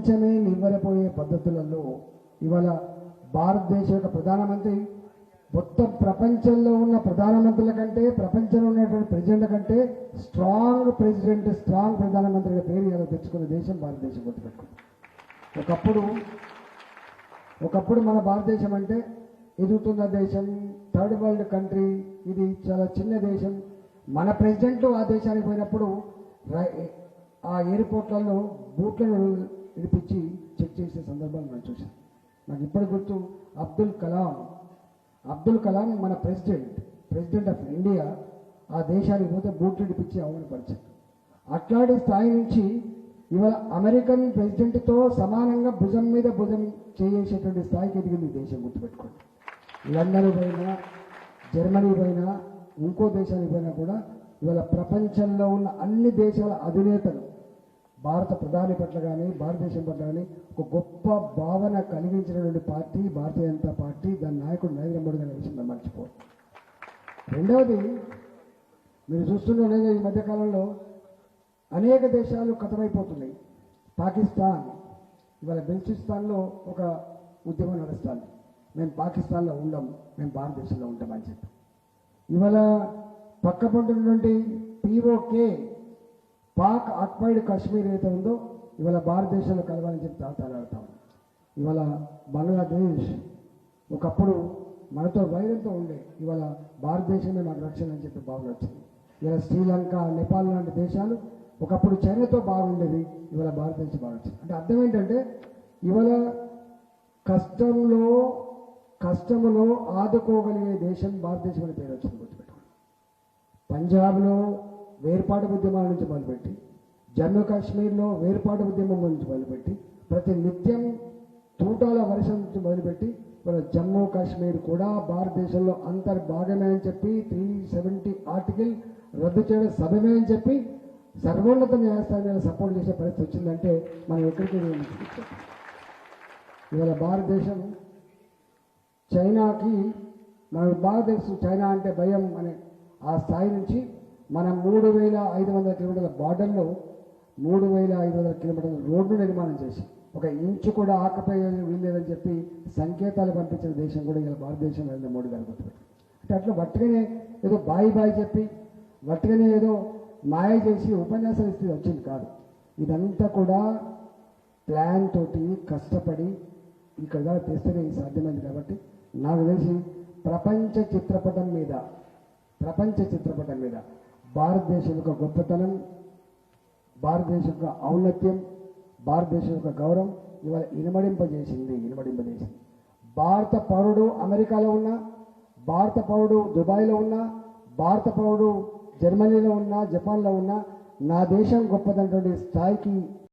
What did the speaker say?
ప్రపంచమే నివ్వెరపోయే పద్ధతులలో ఇవాళ భారతదేశ యొక్క ప్రధానమంత్రి మొత్తం ప్రపంచంలో ఉన్న ప్రధానమంత్రుల కంటే ప్రపంచంలో ఉన్నటువంటి ప్రెసిడెంట్ కంటే స్ట్రాంగ్ ప్రెసిడెంట్ స్ట్రాంగ్ ప్రధానమంత్రిగా పేరు ఇలా తెచ్చుకున్న దేశం భారతదేశం గుర్తుపెట్టుకుంది ఒకప్పుడు ఒకప్పుడు మన భారతదేశం అంటే ఎదుగుతున్న దేశం థర్డ్ వరల్డ్ కంట్రీ ఇది చాలా చిన్న దేశం. మన ప్రెసిడెంట్ ఆ దేశానికి పోయినప్పుడు రై- ఆ ఎయిర్పోర్ట్లలో బూట్లను వినిపించి చెక్ చేసే సందర్భాలు మనం చూశాను నాకు ఇప్పటి గుర్తు అబ్దుల్ కలాం అబ్దుల్ కలాం మన ప్రెసిడెంట్ ప్రెసిడెంట్ ఆఫ్ ఇండియా ఆ దేశానికి పోతే బూట్లు విడిపించి అవమానపరిచారు అట్లాంటి స్థాయి నుంచి ఇవాళ అమెరికన్ ప్రెసిడెంట్తో సమానంగా భుజం మీద భుజం చేసేటువంటి స్థాయికి ఎదిగింది దేశం గుర్తుపెట్టుకోండి. లండన్ పోయినా జర్మనీ పోయినా ఇంకో దేశానికి పోయినా కూడా ఇవాళ ప్రపంచంలో ఉన్న అన్ని దేశాల అధినేతలు భారత ప్రధాని పట్ల కానీ భారతదేశం పట్ల కానీ ఒక గొప్ప భావన కలిగించినటువంటి పార్టీ భారతీయ జనతా పార్టీ దాని నాయకుడు నరేంద్ర మోడీ గారి విషయం మర్చిపో రెండవది మీరు చూస్తున్న ఈ మధ్యకాలంలో అనేక దేశాలు కథమైపోతున్నాయి పాకిస్తాన్ ఇవాళ బెల్చిస్తాన్లో ఒక ఉద్యమం నడుస్తాను మేము పాకిస్తాన్లో ఉండం మేము భారతదేశంలో ఉంటామని చెప్పి. ఇవాళ పక్క పంటున్నటువంటి పీఓకే పాక్ ఆక్పైడ్ కాశ్మీర్ ఏదైతే ఉందో ఇవాళ భారతదేశంలో కలవాలని చెప్పి తాతాలాడతాం ఇవాళ బంగ్లాదేశ్ ఒకప్పుడు మనతో వైరంతో ఉండే ఇవాళ భారతదేశమే మనకు రక్షణ అని చెప్పి భావన వచ్చింది. ఇవాళ శ్రీలంక నేపాల్ లాంటి దేశాలు ఒకప్పుడు చైనాతో బాగుండేవి ఇవాళ భారతదేశం బాగా వచ్చింది. అంటే అర్థం ఏంటంటే ఇవాళ కష్టంలో కష్టములో ఆదుకోగలిగే దేశం భారతదేశం అనే పేరు వచ్చింది గుర్తుపెట్టుకోండి. పంజాబ్లో వేర్పాటు ఉద్యమాల నుంచి మొదలుపెట్టి జమ్మూ కాశ్మీర్లో వేర్పాటు ఉద్యమం నుంచి మొదలుపెట్టి ప్రతి నిత్యం తూటాల వర్షం నుంచి మొదలుపెట్టి మన జమ్మూ కాశ్మీర్ కూడా భారతదేశంలో అంతర్భాగమే అని చెప్పి త్రీ సెవెంటీ ఆర్టికల్ రద్దు చేయడం సభమే అని చెప్పి సర్వోన్నత న్యాయస్థానం సపోర్ట్ చేసే పరిస్థితి వచ్చిందంటే మనం ఎక్కడికి ఇవాళ భారతదేశం చైనాకి మన భారతదేశం చైనా అంటే భయం అనే ఆ స్థాయి నుంచి మనం మూడు వేల ఐదు వందల కిలోమీటర్ల బార్డర్లో మూడు వేల ఐదు వందల కిలోమీటర్ల రోడ్డు నిర్మాణం చేసి ఒక ఇంచు కూడా ఆకపోయే వీల్లేదని చెప్పి సంకేతాలు పంపించిన దేశం కూడా ఇలా భారతదేశం నరేంద్ర మోడీ గారు గుర్తుపెట్టు అంటే అట్లా వట్టుగానే ఏదో బాయి బాయి చెప్పి వట్టుగానే ఏదో మాయ చేసి ఉపన్యాసాలు ఇస్తే వచ్చింది కాదు. ఇదంతా కూడా ప్లాన్ తోటి కష్టపడి ఇక్కడ దాకా తెస్తేనే ఇది సాధ్యమైంది కాబట్టి నాకు తెలిసి ప్రపంచ చిత్రపటం మీద ప్రపంచ చిత్రపటం మీద భారతదేశం యొక్క గొప్పతనం భారతదేశం యొక్క ఔన్నత్యం భారతదేశం యొక్క గౌరవం ఇవాళ ఇనుమడింపజేసింది ఇనుమడింపజేసింది. భారత పౌరుడు అమెరికాలో ఉన్నా భారత పౌరుడు దుబాయ్లో ఉన్నా భారత పౌరుడు జర్మనీలో ఉన్నా జపాన్లో ఉన్నా నా దేశం గొప్పదన్నటువంటి స్థాయికి